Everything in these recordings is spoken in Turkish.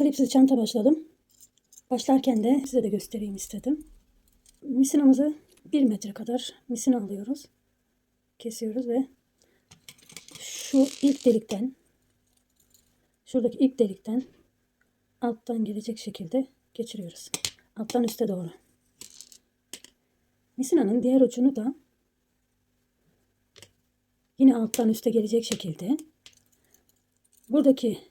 Kalipsiz çanta başladım. Başlarken de size de göstereyim istedim. Misinamızı 1 metre kadar misina alıyoruz. Kesiyoruz ve şu ilk delikten şuradaki ilk delikten alttan gelecek şekilde geçiriyoruz. Alttan üste doğru. Misinanın diğer ucunu da yine alttan üste gelecek şekilde buradaki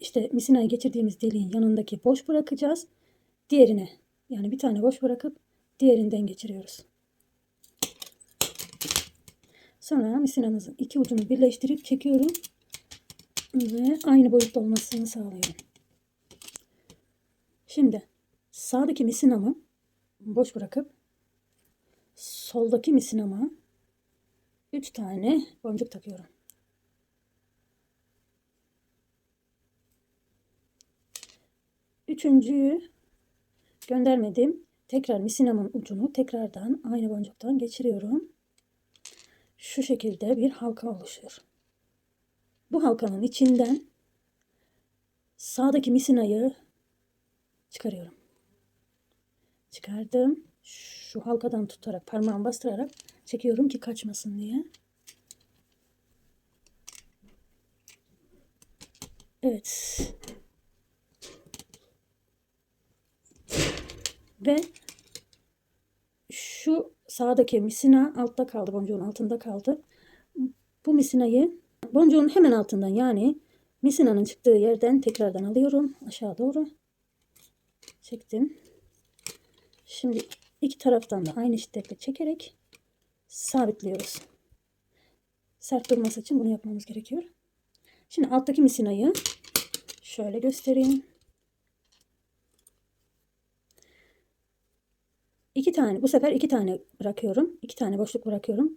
işte misinayı geçirdiğimiz deliğin yanındaki boş bırakacağız. Diğerine yani bir tane boş bırakıp diğerinden geçiriyoruz. Sonra misinamızın iki ucunu birleştirip çekiyorum ve aynı boyutta olmasını sağlıyorum. Şimdi sağdaki misinamı boş bırakıp soldaki misinama 3 tane boncuk takıyorum. Üçüncüyü göndermedim. Tekrar misinamın ucunu tekrardan aynı boncuktan geçiriyorum. Şu şekilde bir halka oluşuyor. Bu halkanın içinden sağdaki misinayı çıkarıyorum. Çıkardım. Şu halkadan tutarak parmağımı bastırarak çekiyorum ki kaçmasın diye. Evet. Ve şu sağdaki misina altta kaldı. Boncuğun altında kaldı. Bu misinayı boncuğun hemen altından yani misinanın çıktığı yerden tekrardan alıyorum. Aşağı doğru. Çektim. Şimdi iki taraftan da aynı şiddetle çekerek sabitliyoruz. Sert durması için bunu yapmamız gerekiyor. Şimdi alttaki misinayı şöyle göstereyim. İki tane bu sefer iki tane bırakıyorum. İki tane boşluk bırakıyorum.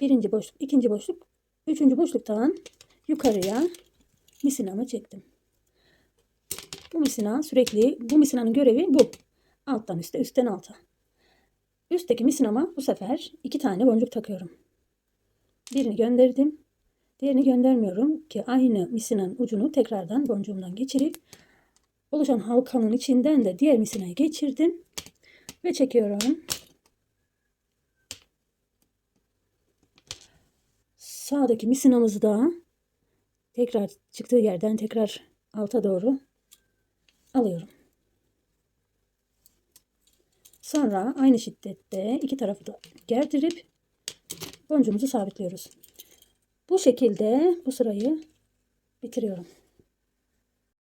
Birinci boşluk, ikinci boşluk, üçüncü boşluktan yukarıya misinamı çektim. Bu misina sürekli bu misinanın görevi bu. Alttan üste, üstten alta. Üstteki misinama bu sefer iki tane boncuk takıyorum. Birini gönderdim. Diğerini göndermiyorum ki aynı misinanın ucunu tekrardan boncuğumdan geçirip oluşan halkanın içinden de diğer misinayı geçirdim ve çekiyorum. Sağdaki misinamızı da tekrar çıktığı yerden tekrar alta doğru alıyorum. Sonra aynı şiddette iki tarafı da gerdirip boncuğumuzu sabitliyoruz. Bu şekilde bu sırayı bitiriyorum.